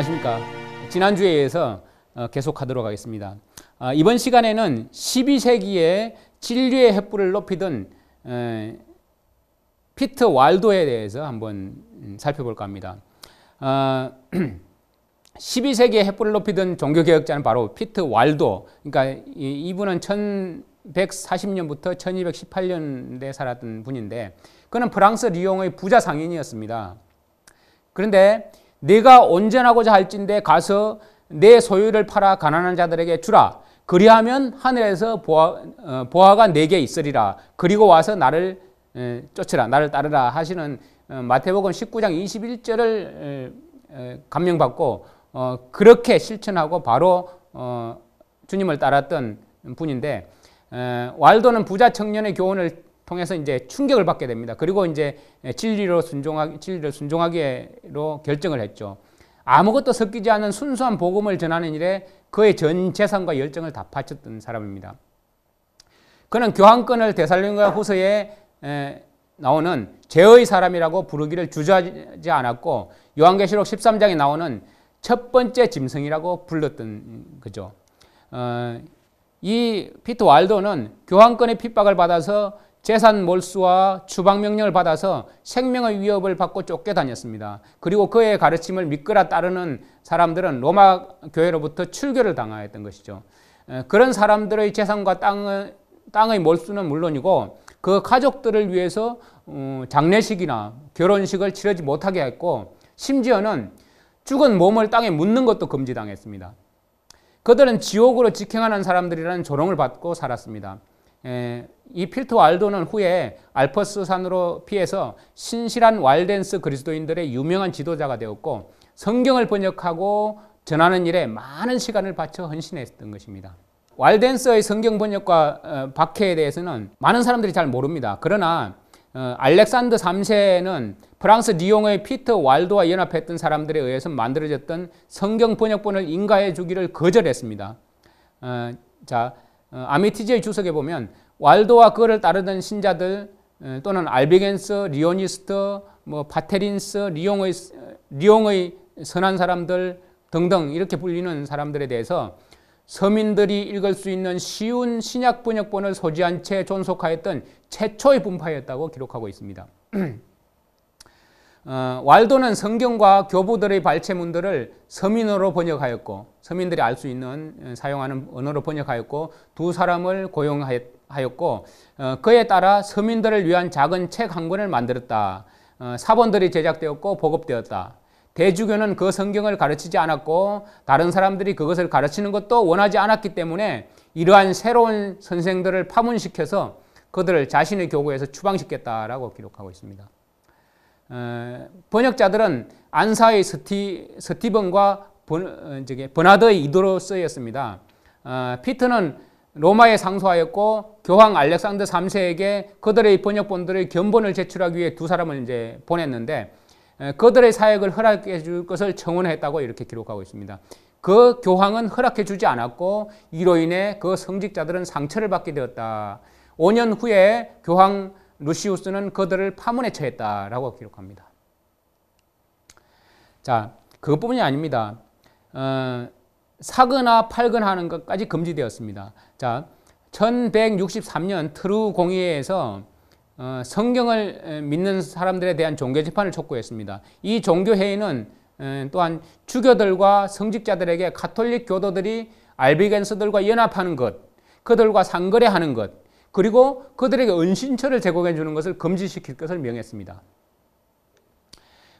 안녕하십니까. 지난주에 이어서 어, 계속 하도록 하겠습니다. 아, 이번 시간에는 12세기에 진리의 횃불을 높이던 피트 왈도에 대해서 한번 음, 살펴볼까 합니다. 12세기에 아, 횃불을 높이던 종교개혁자는 바로 피트 왈도. 그러니까 이분은 1140년부터 1218년대 살았던 분인데 그는 프랑스 리옹의 부자 상인이었습니다. 그런데 내가 온전하고자 할진대 가서 내 소유를 팔아 가난한 자들에게 주라. 그리하면 하늘에서 보아, 어, 보아가 내게 있으리라. 그리고 와서 나를 에, 쫓으라. 나를 따르라 하시는 어, 마태복음 19장 21절을 에, 감명받고 어, 그렇게 실천하고 바로 어, 주님을 따랐던 분인데 에, 왈도는 부자 청년의 교훈을 통해서 이제 충격을 받게 됩니다. 그리고 이제 진리로 순종하 진리를 순종하기로 결정을 했죠. 아무것도 섞이지 않은 순수한 복음을 전하는 일에 그의 전 재산과 열정을 다 바쳤던 사람입니다. 그는 교황권을 데살로니가 후서에 나오는 죄의 사람이라고 부르기를 주저하지 않았고 요한계시록 13장에 나오는 첫 번째 짐승이라고 불렀던 거죠. 어, 이 피터 왈도는 교황권의 핍박을 받아서 재산 몰수와 추방 명령을 받아서 생명의 위협을 받고 쫓겨다녔습니다. 그리고 그의 가르침을 믿거나 따르는 사람들은 로마 교회로부터 출교를 당하였던 것이죠. 그런 사람들의 재산과 땅의, 땅의 몰수는 물론이고 그 가족들을 위해서 어, 장례식이나 결혼식을 치르지 못하게 했고 심지어는 죽은 몸을 땅에 묻는 것도 금지당했습니다. 그들은 지옥으로 직행하는 사람들이라는 조롱을 받고 살았습니다. 이 필터 왈도는 후에 알퍼스 산으로 피해서 신실한 왈덴스 그리스도인들의 유명한 지도자가 되었고 성경을 번역하고 전하는 일에 많은 시간을 바쳐 헌신했던 것입니다. 왈덴스의 성경 번역과 어, 박해에 대해서는 많은 사람들이 잘 모릅니다. 그러나 어, 알렉산더 3세는 프랑스 리옹의 피터 왈도와 연합했던 사람들에 의해서 만들어졌던 성경 번역본을 인가해 주기를 거절했습니다. 어, 자, 아미티즈의 주석에 보면 왈도와 그를 따르던 신자들 또는 알비겐스, 리오니스트, 뭐 파테린스, 리옹의 리옹의 선한 사람들 등등 이렇게 불리는 사람들에 대해서 서민들이 읽을 수 있는 쉬운 신약 번역본을 소지한 채 존속하였던 최초의 분파였다고 기록하고 있습니다. 어, 왈도는 성경과 교부들의 발췌문들을 서민어로 번역하였고 서민들이 알 수 있는 사용하는 언어로 번역하였고 두 사람을 고용하였 하였고 어, 그에 따라 서민들을 위한 작은 책 한 권을 만들었다. 어, 사본들이 제작되었고 보급되었다. 대주교는 그 성경을 가르치지 않았고 다른 사람들이 그것을 가르치는 것도 원하지 않았기 때문에 이러한 새로운 선생들을 파문시켜서 그들을 자신의 교구에서 추방시켰다라고 기록하고 있습니다. 어, 번역자들은 안사의 스티, 스티븐과 번, 버나드의 이도로스였습니다. 피트는 로마에 상소하였고 교황 알렉산더 3세에게 그들의 번역본들의 견본을 제출하기 위해 두 사람을 이제 보냈는데 그들의 사역을 허락해 줄 것을 청원했다고 이렇게 기록하고 있습니다. 그 교황은 허락해 주지 않았고 이로 인해 그 성직자들은 상처를 받게 되었다. 5년 후에 교황 루시우스는 그들을 파문에 처했다라고 기록합니다. 자, 그것뿐이 아닙니다. 어, 사거나 팔거하는 것까지 금지되었습니다. 자, 1163년 트루 공의회에서 어, 성경을 믿는 사람들에 대한 종교 재판을 촉구했습니다. 이 종교 회의는 또한 주교들과 성직자들에게 가톨릭 교도들이 알비겐스들과 연합하는 것, 그들과 상거래하는 것, 그리고 그들에게 은신처를 제공해 주는 것을 금지시킬 것을 명했습니다.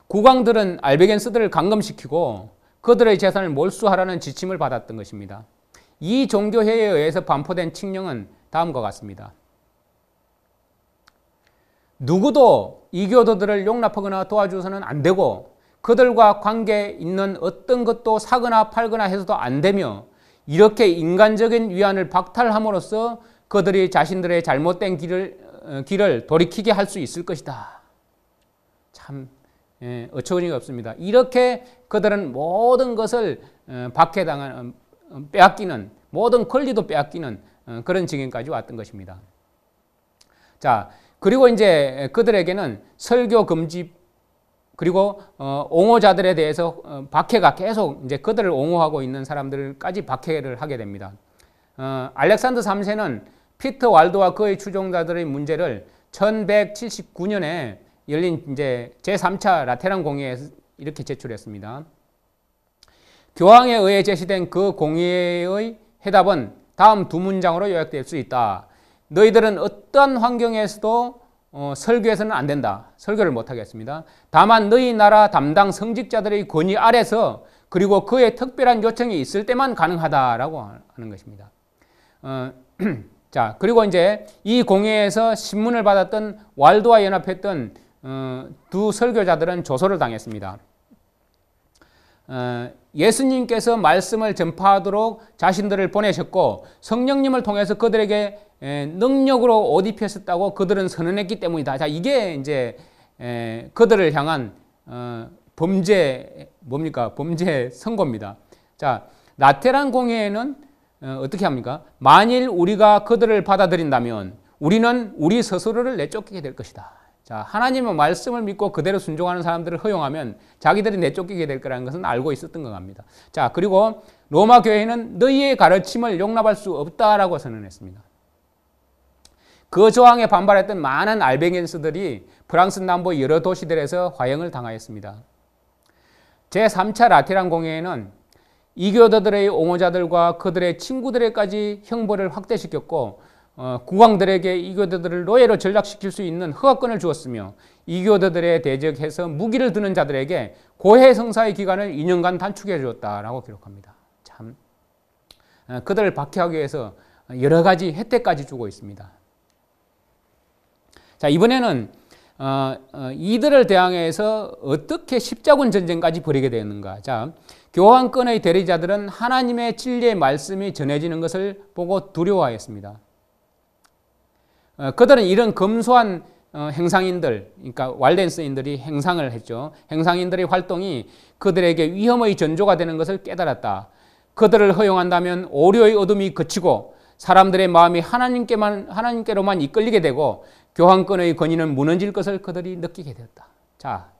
국왕들은 알비겐스들을 감금시키고 그들의 재산을 몰수하라는 지침을 받았던 것입니다. 이 종교회에 의해서 반포된 칙령은 다음과 같습니다. 누구도 이교도들을 용납하거나 도와줘서는 안 되고 그들과 관계 있는 어떤 것도 사거나 팔거나 해서도 안 되며 이렇게 인간적인 위안을 박탈함으로써 그들이 자신들의 잘못된 길을, 어, 길을 돌이키게 할 수 있을 것이다. 참 예, 어처구니가 없습니다. 이렇게 그들은 모든 것을 어, 박해당한 어, 빼앗기는 모든 권리도 빼앗기는 그런 지경까지 왔던 것입니다. 자 그리고 이제 그들에게는 설교 금지 그리고 어, 옹호자들에 대해서 어, 박해가 계속 이제 그들을 옹호하고 있는 사람들까지 박해를 하게 됩니다. 어, 알렉산더 3세는 피터 왈도와 그의 추종자들의 문제를 1179년에 열린 이제 제3차 라테란 공회에서 이렇게 제출했습니다. 교황에 의해 제시된 그 공의의 해답은 다음 두 문장으로 요약될 수 있다. 너희들은 어떤 환경에서도 어, 설교해서는 안 된다. 설교를 못 하겠습니다. 다만 너희 나라 담당 성직자들의 권위 아래서 그리고 그의 특별한 요청이 있을 때만 가능하다라고 하는 것입니다. 어, 자 그리고 이제 이 공회에서 신문을 받았던 왈도와 연합했던 어, 두 설교자들은 조소를 당했습니다. 어, 예수님께서 말씀을 전파하도록 자신들을 보내셨고 성령님을 통해서 그들에게 능력으로 옷 입혔었다고 그들은 선언했기 때문이다. 자, 이게 이제 그들을 향한 어, 범죄 뭡니까? 범죄 선고입니다. 자, 라테란 공회에는 어, 어떻게 합니까? 만일 우리가 그들을 받아들인다면 우리는 우리 스스로를 내쫓기게 될 것이다. 자, 하나님의 말씀을 믿고 그대로 순종하는 사람들을 허용하면 자기들이 내쫓기게 될 거라는 것은 알고 있었던 것 같습니다. 자, 그리고 로마 교회는 너희의 가르침을 용납할 수 없다라고 선언했습니다. 그 조항에 반발했던 많은 알베겐스들이 프랑스 남부 여러 도시들에서 화형을 당하였습니다. 제3차 라테란 공회에는 이교도들의 옹호자들과 그들의 친구들에까지 형벌을 확대시켰고 어, 국왕들에게 이교도들을 노예로 전락시킬 수 있는 허가권을 주었으며 이교도들에 대적해서 무기를 드는 자들에게 고해 성사의 기간을 2년간 단축해 주었다라고 기록합니다. 참 어, 그들을 박해하기 위해서 여러 가지 혜택까지 주고 있습니다. 자 이번에는 이들을 대항해서 어떻게 십자군 전쟁까지 벌이게 되었는가? 자 교황권의 대리자들은 하나님의 진리의 말씀이 전해지는 것을 보고 두려워하였습니다. 어, 그들은 이런 검소한 어, 행상인들, 그러니까 왈덴스인들이 행상을 했죠. 행상인들의 활동이 그들에게 위험의 전조가 되는 것을 깨달았다. 그들을 허용한다면 오류의 어둠이 그치고 사람들의 마음이 하나님께만 하나님께로만 이끌리게 되고 교황권의 권위는 무너질 것을 그들이 느끼게 되었다. 자,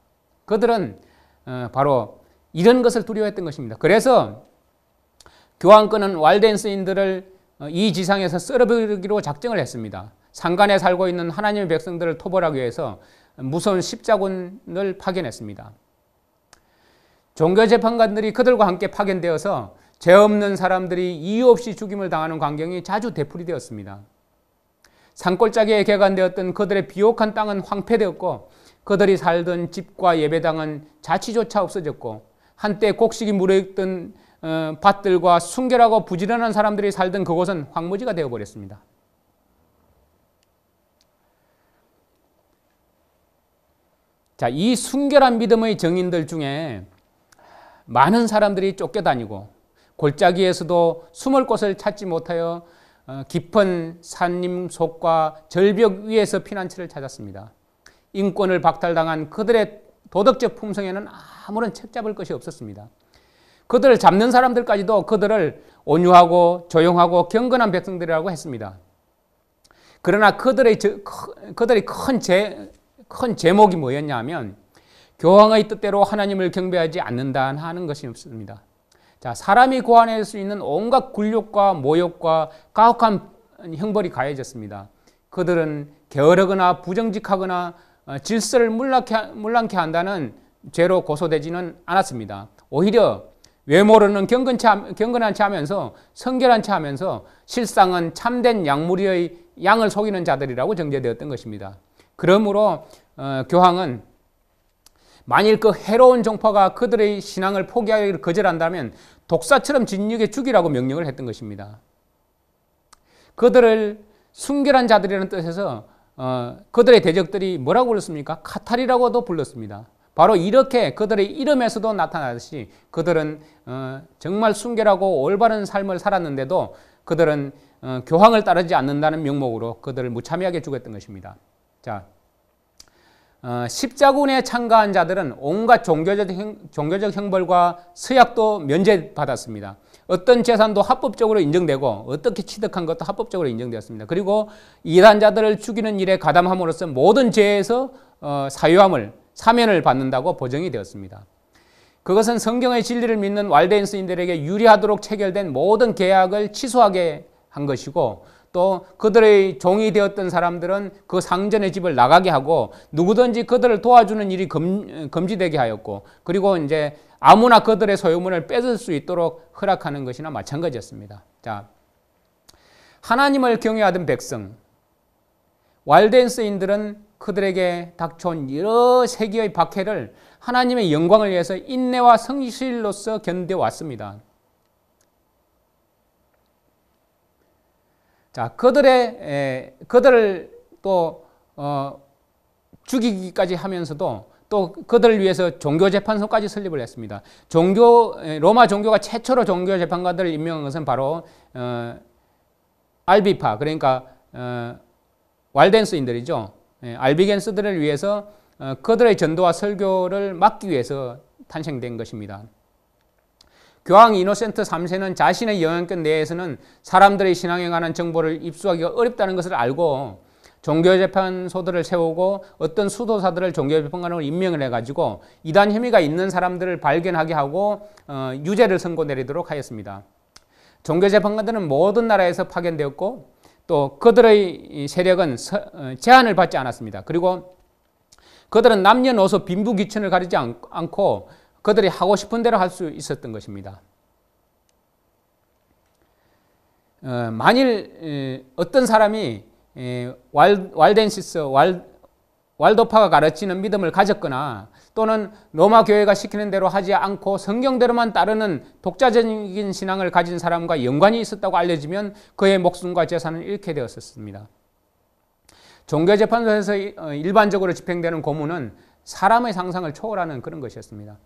그들은 어, 바로 이런 것을 두려워했던 것입니다. 그래서 교황권은 왈덴스인들을 이 지상에서 썰어버리기로 작정을 했습니다. 상간에 살고 있는 하나님의 백성들을 토벌하기 위해서 무서운 십자군을 파견했습니다. 종교재판관들이 그들과 함께 파견되어서 죄 없는 사람들이 이유 없이 죽임을 당하는 광경이 자주 되풀이되었습니다. 산골짜기에 개간되었던 그들의 비옥한 땅은 황폐되었고 그들이 살던 집과 예배당은 자취조차 없어졌고 한때 곡식이 무르익던 어, 밭들과 순결하고 부지런한 사람들이 살던 그곳은 황무지가 되어버렸습니다. 자, 이 순결한 믿음의 정인들 중에 많은 사람들이 쫓겨다니고 골짜기에서도 숨을 곳을 찾지 못하여 어, 깊은 산림 속과 절벽 위에서 피난처를 찾았습니다. 인권을 박탈당한 그들의 도덕적 품성에는 아무런 책잡을 것이 없었습니다. 그들을 잡는 사람들까지도 그들을 온유하고 조용하고 경건한 백성들이라고 했습니다. 그러나 그들의 그들이 큰 죄, 큰 제목이 뭐였냐 하면 교황의 뜻대로 하나님을 경배하지 않는다 하는 것이 없습니다. 자, 사람이 고안할 수 있는 온갖 굴욕과 모욕과 가혹한 형벌이 가해졌습니다. 그들은 게으르거나 부정직하거나 어, 질서를 물랑케 한다는 죄로 고소되지는 않았습니다. 오히려 외모로는 경건한 체 하면서 성결한 체 하면서 실상은 참된 양무리의 양을 속이는 자들이라고 정죄되었던 것입니다. 그러므로 어, 교황은 만일 그 해로운 종파가 그들의 신앙을 포기하기를 거절한다면 독사처럼 진육에 죽이라고 명령을 했던 것입니다. 그들을 순결한 자들이라는 뜻에서 어, 그들의 대적들이 뭐라고 불렀습니까? 카탈이라고도 불렀습니다. 바로 이렇게 그들의 이름에서도 나타나듯이 그들은 어, 정말 순결하고 올바른 삶을 살았는데도 그들은 어, 교황을 따르지 않는다는 명목으로 그들을 무참하게 죽였던 것입니다. 자, 어, 십자군에 참가한 자들은 온갖 종교적, 형, 종교적 형벌과 서약도 면제받았습니다. 어떤 재산도 합법적으로 인정되고 어떻게 취득한 것도 합법적으로 인정되었습니다. 그리고 이단자들을 죽이는 일에 가담함으로써 모든 죄에서 어, 사유함을 사면을 받는다고 보정이 되었습니다. 그것은 성경의 진리를 믿는 왈데인스인들에게 유리하도록 체결된 모든 계약을 취소하게 한 것이고 또 그들의 종이 되었던 사람들은 그 상전의 집을 나가게 하고 누구든지 그들을 도와주는 일이 금, 금지되게 하였고 그리고 이제 아무나 그들의 소유물을 뺏을 수 있도록 허락하는 것이나 마찬가지였습니다. 자, 하나님을 경외하던 백성, 왈덴스인들은 그들에게 닥쳐온 여러 세계의 박해를 하나님의 영광을 위해서 인내와 성실로서 견뎌왔습니다. 자, 그들의 에, 그들을 또 어, 죽이기까지 하면서도 또 그들을 위해서 종교 재판소까지 설립을 했습니다. 종교 로마 종교가 최초로 종교 재판관들을 임명한 것은 바로 어, 알비파 그러니까 어, 왈덴스인들이죠. 예, 알비겐스들을 위해서 어, 그들의 전도와 설교를 막기 위해서 탄생된 것입니다. 교황 이노센트 3세는 자신의 영향권 내에서는 사람들의 신앙에 관한 정보를 입수하기가 어렵다는 것을 알고 종교재판소들을 세우고 어떤 수도사들을 종교재판관으로 임명을 해가지고 이단 혐의가 있는 사람들을 발견하게 하고 어, 유죄를 선고 내리도록 하였습니다. 종교재판관들은 모든 나라에서 파견되었고 또 그들의 세력은 어, 제한을 받지 않았습니다. 그리고 그들은 남녀노소 빈부귀천을 가리지 않고 그들이 하고 싶은 대로 할 수 있었던 것입니다. 어, 만일 어떤 사람이 왈, 왈덴시스, 왈, 왈도파가 가르치는 믿음을 가졌거나 또는 로마 교회가 시키는 대로 하지 않고 성경대로만 따르는 독자적인 신앙을 가진 사람과 연관이 있었다고 알려지면 그의 목숨과 재산을 잃게 되었습니다. 종교재판소에서 어, 일반적으로 집행되는 고문은 사람의 상상을 초월하는 그런 것이었습니다.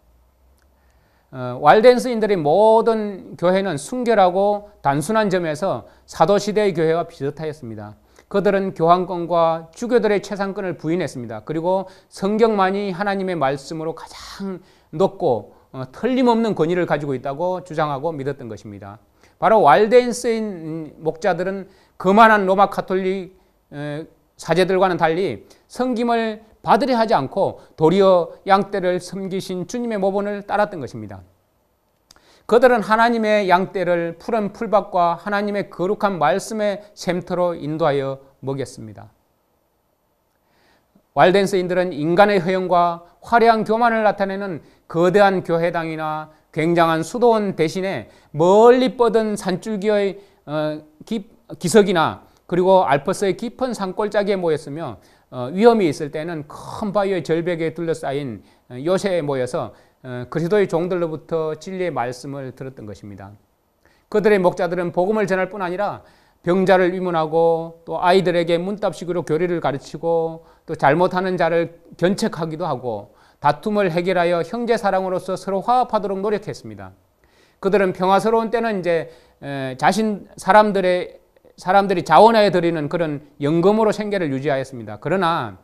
어, 왈덴스인들의 모든 교회는 순결하고 단순한 점에서 사도시대의 교회와 비슷하였습니다. 그들은 교황권과 주교들의 최상권을 부인했습니다. 그리고 성경만이 하나님의 말씀으로 가장 높고 어, 틀림없는 권위를 가지고 있다고 주장하고 믿었던 것입니다. 바로 왈덴스인 목자들은 그만한 로마 카톨릭 에, 사제들과는 달리 성김을 받으려 하지 않고 도리어 양떼를 섬기신 주님의 모본을 따랐던 것입니다. 그들은 하나님의 양떼를 푸른 풀밭과 하나님의 거룩한 말씀의 샘터로 인도하여 먹였습니다. 왈덴스인들은 인간의 허영과 화려한 교만을 나타내는 거대한 교회당이나 굉장한 수도원 대신에 멀리 뻗은 산줄기의 어, 기석이나 그리고 알프스의 깊은 산골짜기에 모였으며 어, 위험이 있을 때는 큰 바위의 절벽에 둘러싸인 어, 요새에 모여서 어, 그리스도의 종들로부터 진리의 말씀을 들었던 것입니다. 그들의 목자들은 복음을 전할 뿐 아니라 병자를 위문하고 또 아이들에게 문답식으로 교리를 가르치고 또 잘못하는 자를 견책하기도 하고 다툼을 해결하여 형제 사랑으로서 서로 화합하도록 노력했습니다. 그들은 평화스러운 때는 이제 자신 사람들의 사람들이 자원하여 드리는 그런 연금으로 생계를 유지하였습니다. 그러나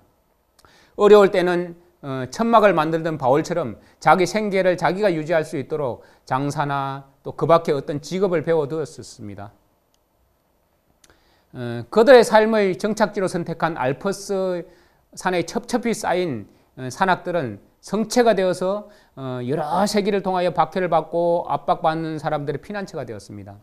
어려울 때는 어, 천막을 만들던 바울처럼 자기 생계를 자기가 유지할 수 있도록 장사나 또 그 밖에 어떤 직업을 배워두었습니다. 어, 그들의 삶의 정착지로 선택한 알퍼스 산에 첩첩이 쌓인 어, 산악들은 성체가 되어서 여러 세기를 통하여 박해를 받고 압박받는 사람들의 피난처가 되었습니다.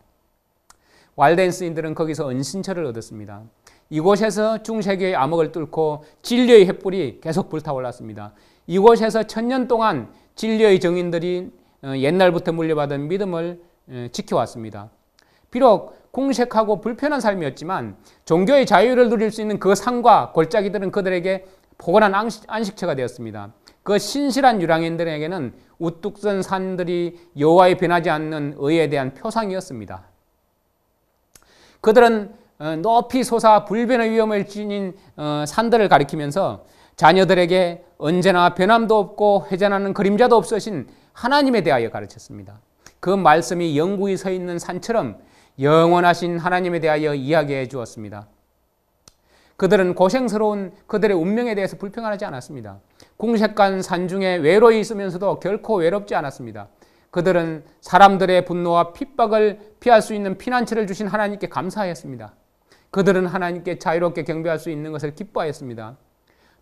왈덴스인들은 거기서 은신처를 얻었습니다. 이곳에서 중세기의 암흑을 뚫고 진리의 횃불이 계속 불타올랐습니다. 이곳에서 천년 동안 진리의 정인들이 어, 옛날부터 물려받은 믿음을 어, 지켜왔습니다. 비록 궁색하고 불편한 삶이었지만 종교의 자유를 누릴 수 있는 그 산과 골짜기들은 그들에게 포근한 안식처가 되었습니다. 그 신실한 유랑인들에게는 우뚝 선 산들이 여호와의 변하지 않는 의에 대한 표상이었습니다. 그들은 어, 높이 솟아 불변의 위험을 지닌 어, 산들을 가리키면서 자녀들에게 언제나 변함도 없고 회전하는 그림자도 없으신 하나님에 대하여 가르쳤습니다. 그 말씀이 영구히 서 있는 산처럼 영원하신 하나님에 대하여 이야기해 주었습니다. 그들은 고생스러운 그들의 운명에 대해서 불평하지 않았습니다. 궁색한 산중에 외로이 있으면서도 결코 외롭지 않았습니다. 그들은 사람들의 분노와 핍박을 피할 수 있는 피난처를 주신 하나님께 감사하였습니다. 그들은 하나님께 자유롭게 경배할 수 있는 것을 기뻐하였습니다.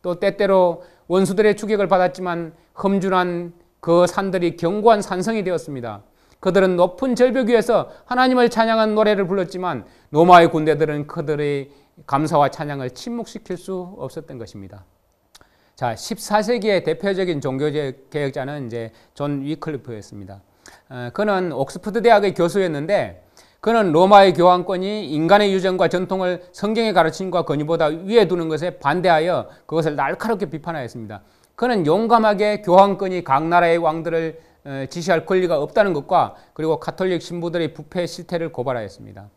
또 때때로 원수들의 추격을 받았지만 험준한 그 산들이 견고한 산성이 되었습니다. 그들은 높은 절벽 위에서 하나님을 찬양한 노래를 불렀지만 로마의 군대들은 그들의 감사와 찬양을 침묵시킬 수 없었던 것입니다. 자, 14세기의 대표적인 종교 개혁자는 이제 존 위클리프였습니다. 어, 그는 옥스퍼드 대학의 교수였는데 그는 로마의 교황권이 인간의 유전과 전통을 성경의 가르침과 권위보다 위에 두는 것에 반대하여 그것을 날카롭게 비판하였습니다. 그는 용감하게 교황권이 각 나라의 왕들을 어, 지시할 권리가 없다는 것과 그리고 가톨릭 신부들의 부패 실태를 고발하였습니다.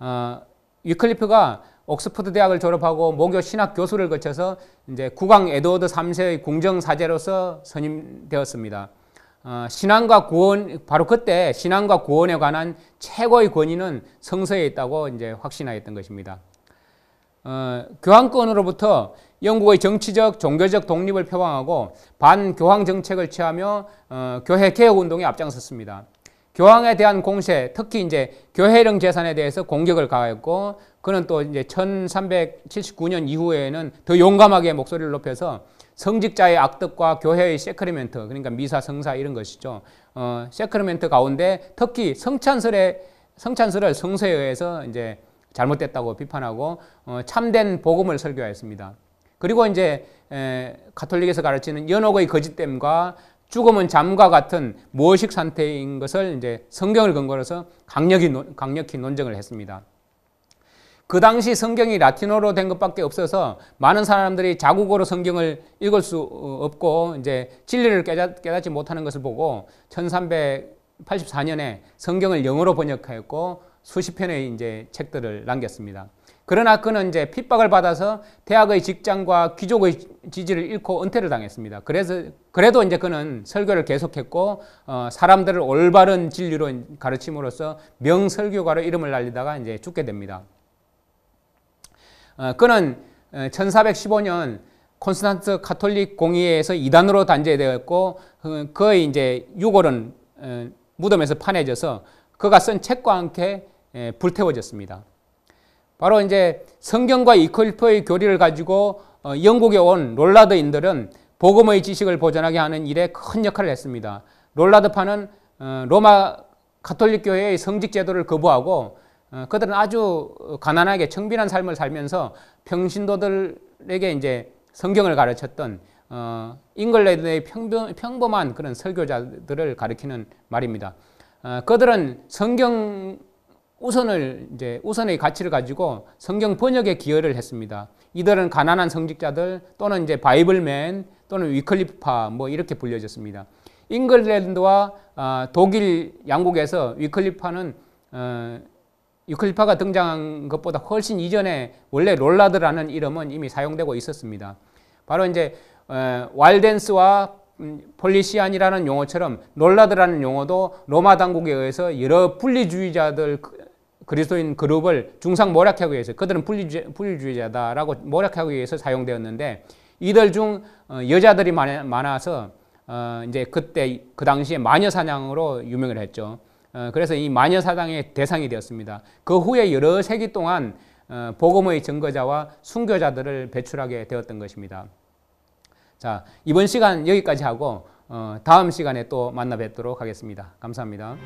어, 위클리프가 옥스퍼드 대학을 졸업하고 모교 신학 교수를 거쳐서 이제 국왕 에드워드 3세의 궁정 사제로서 선임되었습니다. 어, 신앙과 구원 바로 그때 신앙과 구원에 관한 최고의 권위는 성서에 있다고 이제 확신하였던 것입니다. 어, 교황권으로부터 영국의 정치적, 종교적 독립을 표방하고 반교황 정책을 취하며 어, 교회 개혁 운동에 앞장섰습니다. 교황에 대한 공세, 특히 이제 교회령 재산에 대해서 공격을 가했고 그는 또 이제 1379년 이후에는 더 용감하게 목소리를 높여서 성직자의 악덕과 교회의 세크리멘트, 그러니까 미사, 성사 이런 것이죠. 어, 세크리멘트 가운데 특히 성찬설의 성찬설을 성서에 의해서 이제 잘못됐다고 비판하고 어, 참된 복음을 설교하였습니다. 그리고 이제 에, 가톨릭에서 가르치는 연옥의 거짓됨과 죽음은 잠과 같은 무의식 상태인 것을 이제 성경을 근거로 해서 강력히, 강력히 논쟁을 했습니다. 그 당시 성경이 라틴어로 된 것밖에 없어서 많은 사람들이 자국어로 성경을 읽을 수 없고 이제 진리를 깨닫, 깨닫 지 못하는 것을 보고 1384년에 성경을 영어로 번역하였고 수십 편의 이제 책들을 남겼습니다. 그러나 그는 이제 핍박을 받아서 대학의 직장과 귀족의 지지를 잃고 은퇴를 당했습니다. 그래서 그래도 이제 그는 설교를 계속했고 어, 사람들을 올바른 진리로 가르침으로써 명설교가로 이름을 날리다가 이제 죽게 됩니다. 어, 그는 1415년 어, 콘스탄트 카톨릭 공의회에서 이단으로 단죄되었고 그, 그의 이제 유골은 어, 무덤에서 파내져서 그가 쓴 책과 함께 불태워졌습니다. 바로 이제 성경과 이퀄리프의 교리를 가지고 영국에 온 롤라드인들은 복음의 지식을 보존하게 하는 일에 큰 역할을 했습니다. 롤라드파는 로마 가톨릭 교회의 성직 제도를 거부하고 어, 그들은 아주 가난하게 청빈한 삶을 살면서 평신도들에게 이제 성경을 가르쳤던 어, 잉글랜드의 평범, 평범 한 그런 설교자들을 가리키는 말입니다. 어, 그들은 성경 우선을 이제 우선의 가치를 가지고 성경 번역에 기여를 했습니다. 이들은 가난한 성직자들 또는 이제 바이블맨 또는 위클리프파 뭐 이렇게 불려졌습니다. 잉글랜드와 어, 독일 양국에서 위클리파는 어, 유클리파가 등장한 것보다 훨씬 이전에 원래 롤라드라는 이름은 이미 사용되고 있었습니다. 바로 이제 어, 왈덴스와 음, 폴리시안이라는 용어처럼 롤라드라는 용어도 로마 당국에 의해서 여러 분리주의자들 그리스도인 그룹을 중상 모략하기 위해서 그들은 분리주의, 자다라고 모략하기 위해서 사용되었는데 이들 중 어, 여자들이 많아서 어, 이제 그때 그 당시에 마녀 사냥으로 유명을 했죠. 어, 그래서 이 마녀 사당의 대상이 되었습니다. 그 후에 여러 세기 동안 어, 복음의 증거자와 순교자들을 배출하게 되었던 것입니다. 자, 이번 시간 여기까지 하고 어, 다음 시간에 또 만나 뵙도록 하겠습니다. 감사합니다.